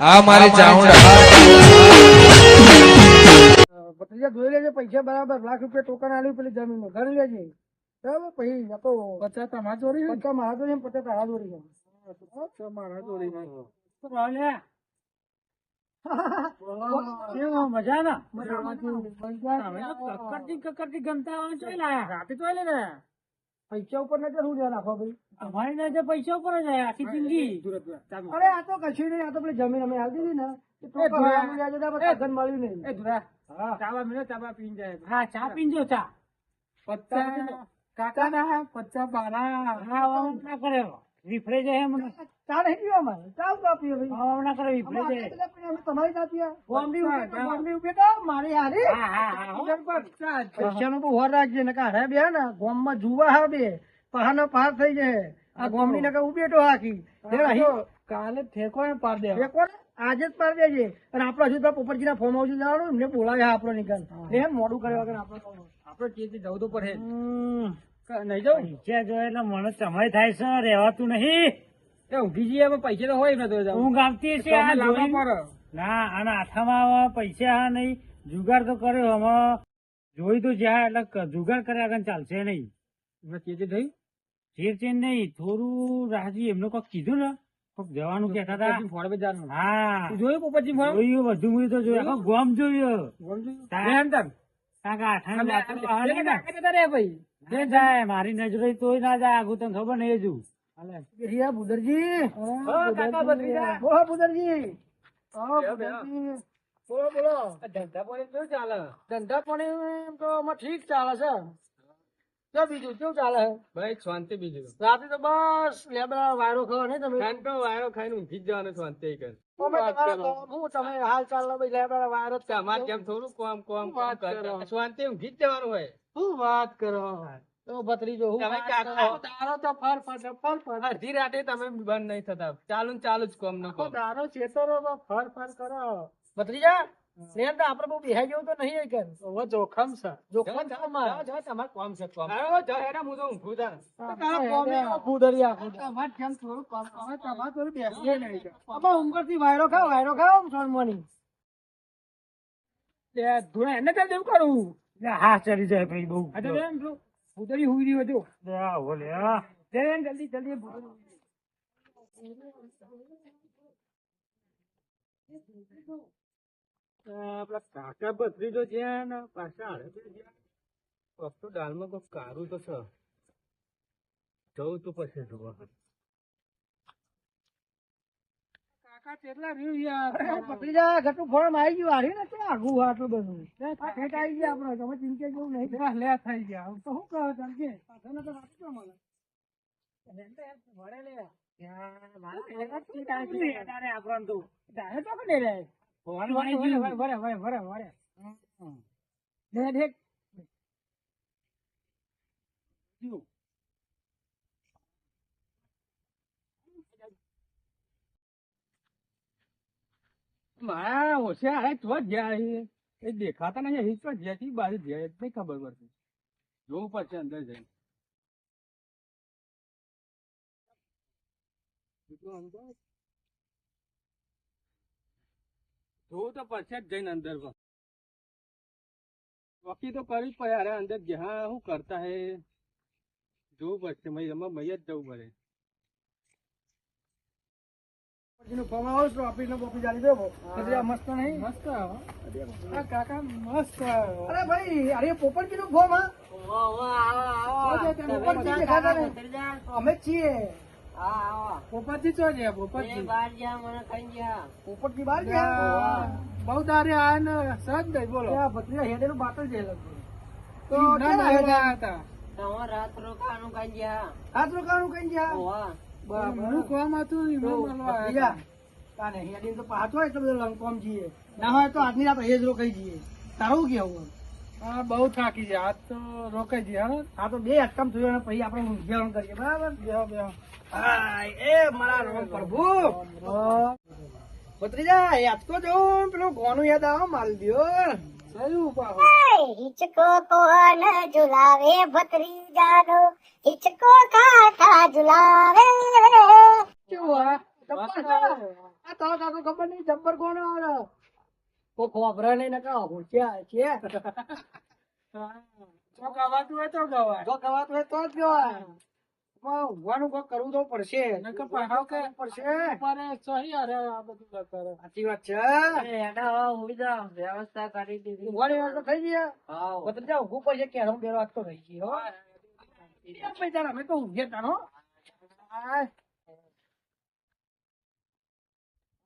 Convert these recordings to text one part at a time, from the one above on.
આ મારે ચાઉંડા ભત્રીજા જોઈ લેજે પૈસા બરાબર લાખ રૂપિયા ટોકન આલ્યું પેલી જમીન ઘણી લેજે. બરાબર પછી તો પચાસ તમારા ચોરી પચાસ મારા ચોરી પચાસ તારા ચોરી મારા ચોરી મજા ના કકડતી કકડતી ગમતા રાતે તો ને. પૈસા ઉપર નજર હું જ્યાં નાખો ભાઈ? અમારી નજર પૈસા ઉપર જ આખી જિંદગી. અરે આ તો કશું નહીં આ તો પેલી જમીન અમે આવી દીધી ને. મળ્યું નહીં. એ ધુરા. ચાવા મિલે ચાવા પીને જાય. હા ચા પીને ચા. પચાસ કાકા ના પચાસ બારા. હા ના કરે. વિફરે જાય મને. ચા નહીં પીવા મારે ચા ઊભા પીવો ભાઈ. ના કરે વિફરે તમારી ચા પીવા બોમ્બી ઉભે બોમ્બી ઉભે તો મારી હારી. હા હા પૈસાનો તો હોર રાખજે ને કાઢે બે ને ગોમમાં જુવા હા બે. પહાનો પાર થઈ જાય. આ ગોમની નકા ઉભેટો હાકી કાલે ઠેકો ને પાર દે ઠેકો આજે જ પાર દેજે. અને આપડે હજુ તો પોપટજી ના ફોર્મ હાઉસ જવાનું એમને બોલાવે આપડો નિકાલ. એ મોડું કરે વગર આપડે આપડે ચેતી જવું તો પડે. નહીં જવું? નીચે જો એટલે મને સમય થાય છે રહેવાતું નહીં. એ ઊંઘી જઈએ હવે પૈસા તો હોય ને તો ઊંઘ આવતી હશે ના આના આથામાં પૈસા હા નહીં. જુગાર તો કર્યો હવે જોઈ તો જ્યાં એટલે જુગાર કર્યા આગળ ચાલશે નહીં. ચેતી થઈ ચેર ચેર નહીં થોડું રાજી એમને કોક કીધું ને જવાનું કેતા હતા. જવાનું હા. જોયું પોપટજી જોયું બધું તો જોયું. ગોમ જાય. મારી નજરે તોય ના જાય. આગુ તને ખબર નહીં હજુ. રિયા બુદરજી બોલો બુદરજી બોલો બોલો. ધંધા પાણી કેવું ચાલે? ધંધા પાણી તો ઠીક ચાલે છે. તો બીજું કેવું ચાલે? ભાઈ શાંતિ બીજું રાતે તો બસ લેબડા વાયરો ખાવા નહીં તમે? ખાન વાયરો ખાઈને ઊંઘી જ જવાનું શાંતિ કર. અમે તમારા ગામ- હું તમે હાલ ચાલ લેબડા વાયરો તમારે કેમ થોડું કોમ કોમ કોમ કરો. શાંતિ ઊંઘી જ જવાનું હોય. શું વાત કરો? તો ભત્રીજો હું તમે કાકા કરો? તો ફર ફર ફર ફર અડધી રાતે તમે બંધ નહીં થતા. ચાલુ ચાલુ જ કોમ નો કોમ. દારો ચેતરો ફર ફર કરો. ભત્રીજા? સ્નેહ તો આપણે બહુ બેહાઈ જેવું તો નહીં કે હવે જોખમ છે જોખમ છે અમારે. જાઓ, જાઓ, કોમ છે કોમ આવો, જાઓ, હેરા, હું તો ઊંઘું તાર. તારા કોમે ફૂદરિયા ફૂદરિયા. તમારે જેમ થોડું કામ આવે, તમારે થોડું બેસીએ નહીં કે. આમાં ઉંમરથી વાયરો ખાઓ, વાયરો ખાઓ આમ સોનમણી. લે, એને કેમ જેવું કરું? હા ચડી જાય ભાઈ બહુ આ તો બેન હુઈ રહ્યું. લે આવો લે જલ્દી જલ્દી. આપડા કાકા ભત્રીજો છે ને પાછા જ્યાં. કોક તો દાલમાં કોક કારું તો છે. જવું તો પછી જોવા. કાકા કેટલા રહ્યું યાર. ભત્રીજા, ઘટું ફોર્મ આવી ગયું. હારી ને ક્યાં આઘું આટલું બધું? ઠેઠ આવી ગયા આપણે. તમે ચિંતા જેવું નહીં. લે થઈ ગયા. તો શું કહો તમે કે? તો વાત મને. મળે લે તારે આપણને તો નહીં ભગવાન વરે વરે. વરે વરે વરે વરે લે દેખ મારા હોશિયાર તો જ ગયા એ દેખાતા નહીં અહીં તો જ્યાંથી બાજુ જાય જ નહીં ખબર પડતી જોવું પડશે અંદર જઈને અંદર જોવું તો પડશે જ જઈને અંદર બાકી તો કરી પડે અરે અંદર જ્યાં શું કરતા હે જોવું પડશે. મય એમાં મય જ જવું પડે. ઓફિસ ઓફિસ મસ્ત નહીં? મસ્ત કાકા મસ્ત અરે ભાઈ અરે પોપટજી નું ફોર્મ હા. અમે જ છીએ. પોપટજી ચો છે પોપટજી? પોપટજી બહાર ગયા? બહુ તારે આ ને સહજ દઈ બોલો. ભત્રીજા હેડેનું બાટલ છે. તો આવ્યા? હતા. રાત રોકાણું કઈ ગયા. બરાબર કોમ હતું ભત્રીજા કાને હેડીને તો પાછો એટલો બધો લંકોમ છીએ ના હોય તો આજની રાત હેજ જ રોકાઈ જઈએ તારું કેવું હા બહુ થાકી છે આજ તો રોકાઈ જઈએ આ તો બે અટકમ થયું પછી આપણે ઉજવણ કરીએ બરાબર? બેહો બેહો હા. એ મારા રોમ પ્રભુ. ભત્રીજા યાદ તો જવું પેલો ગોનું યાદ આવો મારી દો હિચકો કોણ ઝુલાવે ભત્રીજાનો? હિચકો તો ખબર નહીં જબ્બર કોણ આવે કો ખોબરા નહીં નકા હોશિયાર છે. જો ગવાતું હોય તો ગવાય જો ગવાતું હોય તો જ ગવાય ઊંઘવાનું કોક કરવું તો પડશે. નકર પાછો કે પડશે. મારે સહી હારે આ બધું કરે. સાચી વાત છે. વ્યવસ્થા કરી દીધી. ઊંઘવાની વ્યવસ્થા થઈ ગઈ હા. બધા ઊંઘવું પડશે કે હું. બેરો રહી ભાઈ તારા અમે તો ઊંઘે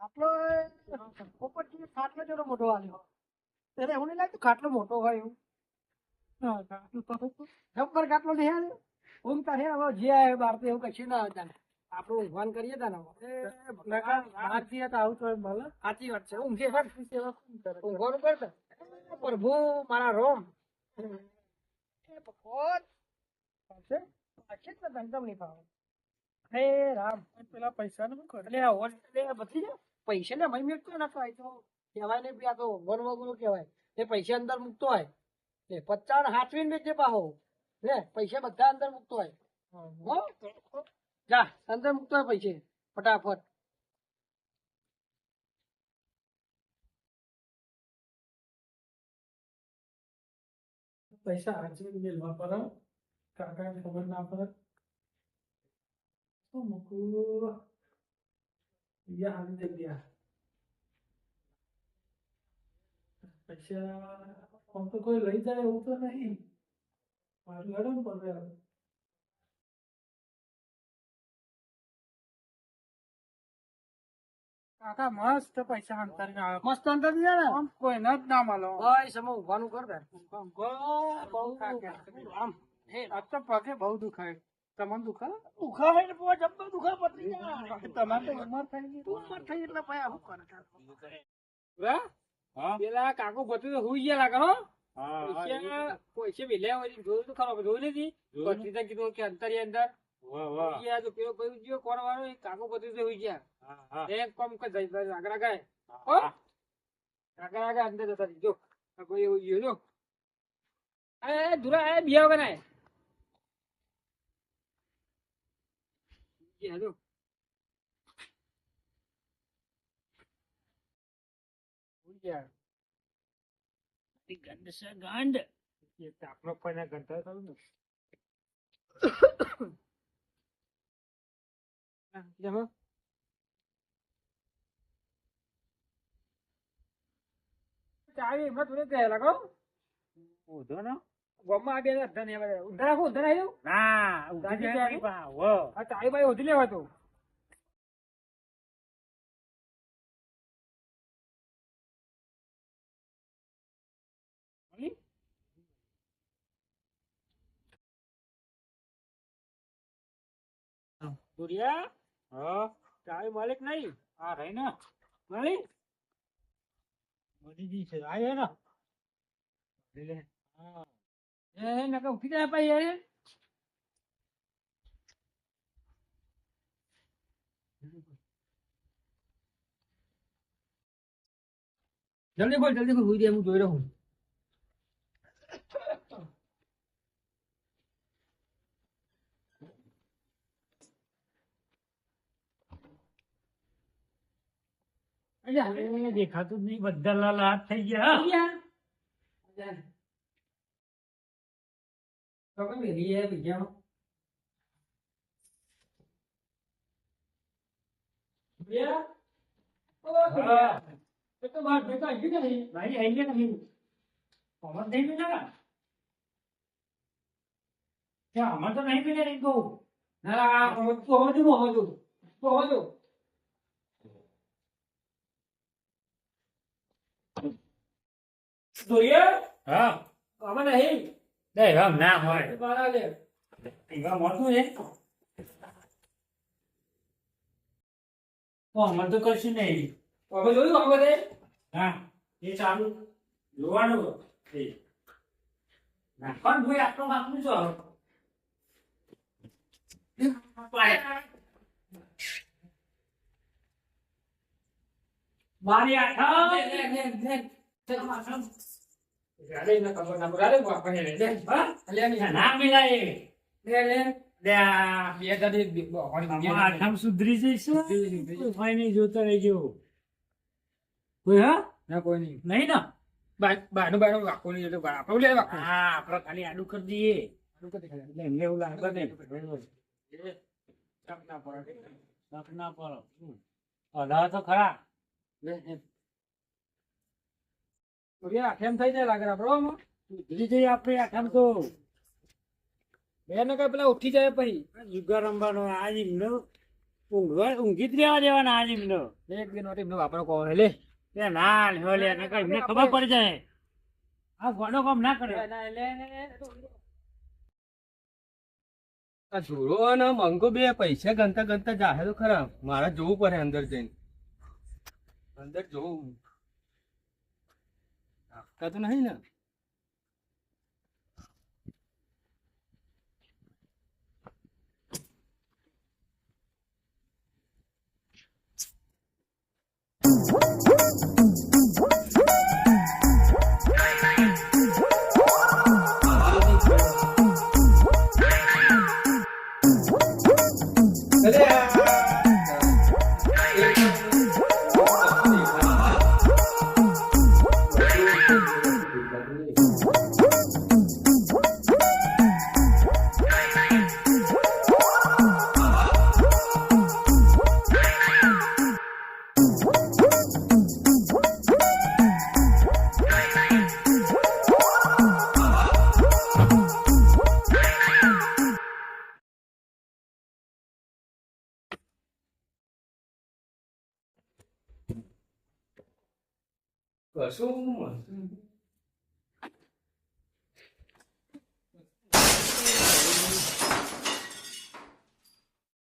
આપણો ખાટલો જેટલો મોટો આવ્યો ત્યારે એવું નહીં લાગતું ખાટલો મોટો હોય એવું. જબ્બર ખાટલો નહીં આવ્યો ઊંઘતા તારે હવે જે આવે બહાર તો એવું કશું ના આવતા આપણું ઊંઘવાન કરીએ તા સાચી તો આવું તો મળે સાચી વાત છે. ઊંઘે ઊંઘવાનું કરતા પ્રભુ મારા રોમ. ભગવાન. ધંધમ નહીં પાવે હે રામ. પેલા પૈસા નું કરે એટલે બધી ને પૈસા ને મહી મેકતો નતો તો કહેવાય ને બી આ તો વન વગરું કહેવાય. એ પૈસા અંદર મૂકતો હોય. એ પચાસ હાથવીને બેચે પાહો લે, પૈસા બધા અંદર મૂકતો હોય. જા, અંદર મૂકતો હોય પૈસે. ફટાફટ. પૈસા હાજરી મેળવા પર કાકા ખબર ના પડે. શું મૂકવું? યા હાલી જગ્યા. પૈસા આમ તો કોઈ લઈ જાય એવું તો નહીં. મારું હેડો ને પડે હવે. કાકા મસ્ત પૈસા અંતરીને આવે મસ્ત અંતર દીધા ને? આમ કોઈને જ ના મળો. ભાઈ સમો ઉભાનું કર દે બહુ આમ. હે આ તો પગે બહુ દુખાય તમને દુખાય દુખાવે ને બહુ જબ્બર દુખાવે પતરી તમારે તો ઉંમર થઈ ગઈ. ઉંમર થઈ એટલે ભાઈ આવું કરે? હા પેલા કાકો બતું હુઈ ગયા લાગે હો. પૈસા મિલ્યા હોય જોયું તો ખરો જોયું નથી. જોયું કીધું કે અંતરી અંદર. ગયા તો કોણ વાળો કાકો બત્રીસ હુઈ ગયા. એક કોમ આગળ આગળ આગળ આગળ અંદર જતા જો કોઈ એવું ગયો જો. એ એ બિયા વગર આય ગયા ગંડ છે એ ગંધા થયું ને. જમો. ચાવી એમાં લાગો. ઉધો ને. ગોમાં આ બે અડધા ને આવે ઊંધા રાખો ઊંધા રાખો. ના દાદી ઉધી ચાવી? દુરિયા? હા ચાવી માલિક નહીં? આ રહી ને? માલિક મોદીજી છે આયો ને? લે એ નકા ઉઠી જાય પાઈ એ? જલ્દી બોલ જલ્દી બોલ હું જોઈ રહ્યો હું દેખાતું જ નહીં. બધા લાલ હાથ થઈ ગયા? તો ગયા અમાર નહીં. પીના ત્યાં અમાર તો નહીં પીને નહીં કહું હા દે રામ ના હોય પીવા મળતું છે તો અમાર તો કશું નહીં હા એ ચાલુ જોવાનું એ નાખવાનું ભાઈ આટલો બાપનું છો મારી આઠા સુધરી જઈશું નહીં જોતા રહેજો કોઈ હા ના કોઈ નહીં નહીં ને બાનું બાનું વાકો નહીં એટલે આપણે લે વાકો હા. આપણે ખાલી આડું કરી દઈએ એટલે એમને એવું લાગે ને ના પડે ખરા આઠેમ થઈ જાય લાગે આપણે ઉતરી જઈએ આપણે આઠમ તો બે ને કઈ પેલા ઉઠી જાય પછી. જુગાર રમવાનો આજ એમનો ઊંઘવા ઊંઘી જ રહેવા દેવાના આજ એમનો એક બે નોટ એમનો વાપરો કહો લે. એ ના લ્યો લે નકર એમને ખબર પડી જાય. આ ગોડો કામ ના કરે. આ ધૂળો અને મંગો બે પૈસા ગણતા ગણતા જાહે તો ખરા. મારે જોવું પડે અંદર જઈને. અંદર જોવું. આપતા તો નહીં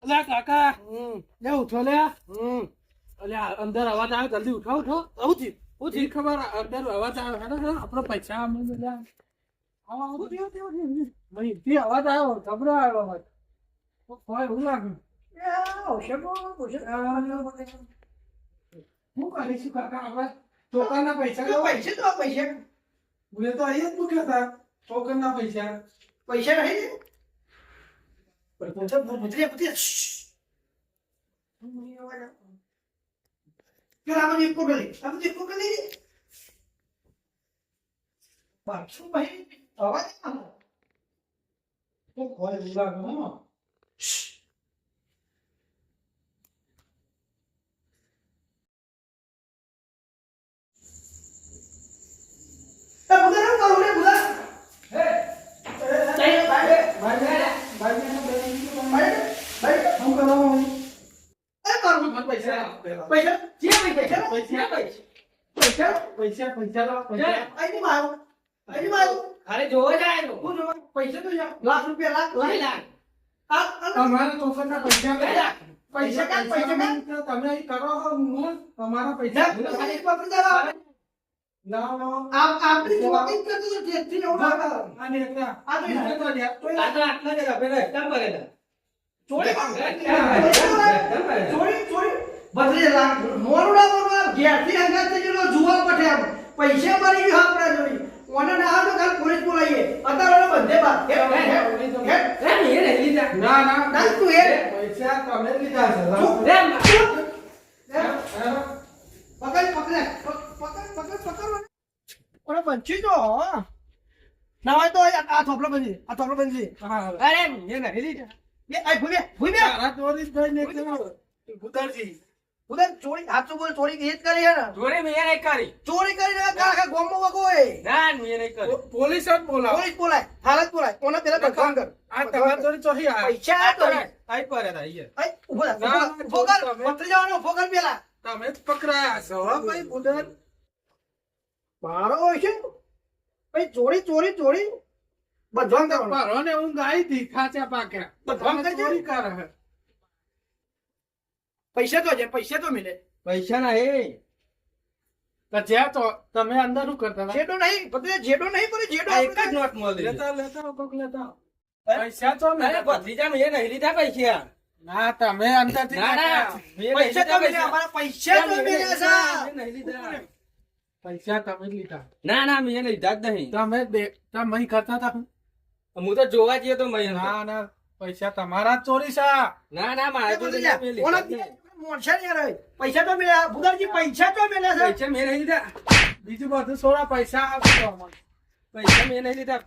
અલ્યા કાકા લે ઉઠો લે અલ્યા અંદર અવાજ આવે જલ્દી ઉઠો ઉઠો આવું થયું હું ખબર અંદર અવાજ આવે હેડો આપણો પૈસા અમે બધા આવો આવો ઉઠી ઉઠી ઉઠી મને ઇથી અવાજ આવ્યો ગભરો આવ્યો અવાજ હોય હું લાગ્યું હું કરીશું કાકા આપણે છોકરાના પૈસા પૈસે તો પૈસા? બોલે તો અહીં જ મૂક્યા હતા છોકરાના પૈસા. પૈસા નહીં પૈસા મુદ્રિયા મુદ્રિયા પેલા આપણે એક કોકલી આપણે એક કોકલી બાપસુ ભાઈ અવાજ આવો તો હોય એવું લાગે હો એ બુધા ના કરો ને બુધા હે ભાઈ ભાઈ ભાઈ ભાઈ ભાઈ ભાઈ શું કરવાનું એ કરું પૈસા પૈસા જે પૈસા પૈસા પૈસા પૈસા પૈસા પૈસા આઈની મારો આઈની મારો ખાલી જોવા જાય હું જોવા પૈસા તો લાખ રૂપિયા લાખ લાખ તમારા છોકરાના પૈસા બે લાખ પૈસા કાઢ પૈસા કાઢ તમે અહીં કરો છો હું તમારા પૈસા ખાલી વાપરી જા ના ના આપ આપની જોતી કરતો જે જેથી ને આ તો આ તો આટલા જ આપે કેમ કરે ચોરી ચોરી બદલી લાખ મોરું ના ઘેરથી અંગાત થઈ ગયેલો જુવાલ પઠ્યા પૈસા મારી ગયો આપણા જોડી. ઓને ના આવે કાલ પોલીસ બોલાવીએ. અત્યારે બંધે બાદ હે હે હે ના ના. ના તું હે પૈસા તમે લીધા છે. ચૂપ. પકડ પકડ પકડ પકડ પકડ ઓને બંચી જો ના હોય તો આ થોપલો બંધી આ થોપલો બંધી. અરે એ નહીં લીધા. પોલીસ જ બોલાય હાલત બોલાય. કોને પેલા ભગવાન કર. આ તમારી ચોરી ચોરી આ. પૈસા તો આઈ પર હતા ઊભો ઉભો- ઊભો કર. તમે- જવાનો ઊભો કર પેલા તમે પકડાયા છો ભાઈ બુધર મારો હોય છે. ભાઈ ચોરી ચોરી ચોરી. બધવાન કરવાનું. પરો ને હું ગાઈ ખાચા પાક્યા. બધવાન તમે ચોરી કરે પૈસા તો છે પૈસા તો મિલે. પૈસા ના હે. તો જ્યાં તો તમે અંદર શું કરતા જેડો નહીં પતરી જેડો નહીં પણ જેડો એક જ નોટ મળી. લેતા લેતા કોક લેતા પૈસા તો મેં ભત્રીજા મેં નહીં લીધા પૈસા. ના તમે પૈસા તો મિલે અમારા પૈસા તો મિલે છે નહીં લીધા. પૈસા તમે જ લીધા. ના ના મેં લીધા જ નહીં. તમે તમે કરતા હતા? હું તો જોવા જઈએ તો મેં ના ના પૈસા તમારા જ ચોરી છે. ના ના મારે તો. મેં પૈસા તો મેળ્યા ભૂદાજી પૈસા તો મેળ્યા છે. પૈસા મેં નહીં લીધા. બીજું બધું સોળા પૈસા પૈસા મેં નહીં લીધા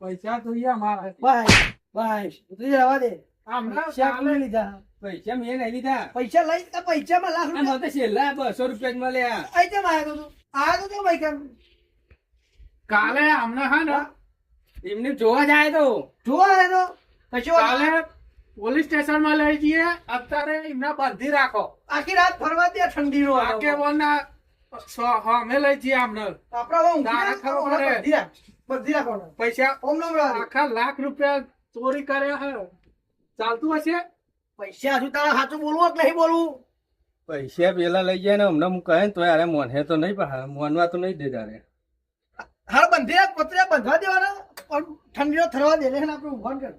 પૈસા જોઈએ અમારા ભાઈ ભાઈ ઉતરી જવા દે. પૈસા લીધા. પૈસા મેં નહીં લીધા. પૈસા લઈ આ પૈસામાં લાખ રૂપિયા. તો છેલ્લા બસો રૂપિયા જ મળ્યા. આઈ કેમ આયા તું આયા તો ભાઈ કેમ? કાલે હમણાં હા ને એમને જોવા જાય તો. જોવા જાય તો? કશો કાલે પોલીસ સ્ટેશનમાં લઈ જઈએ અત્યારે એમને બાંધી રાખો. આખી રાત ફરવા દે ઠંડીનો આગે બોલના અમે લઈ જઈએ અમને આપણા પૈસા ઓમ નો આખા લાખ રૂપિયા ચોરી કર્યા હે. ચાલતું હશે? પૈસા હજુ તારા સાચું બોલવું કે નહીં બોલવું? પૈસા પેલા લઈ જાય ને હમણાં હું કહે ને તો અરે મોને તો નહીં પાછા મોનવા તો નહીં દે તારે. હાર બંધી પત્રિયા બંધવા દેવાના. પણ ઠંડીનો થરવા દે એટલે આપણે ઊભા કર.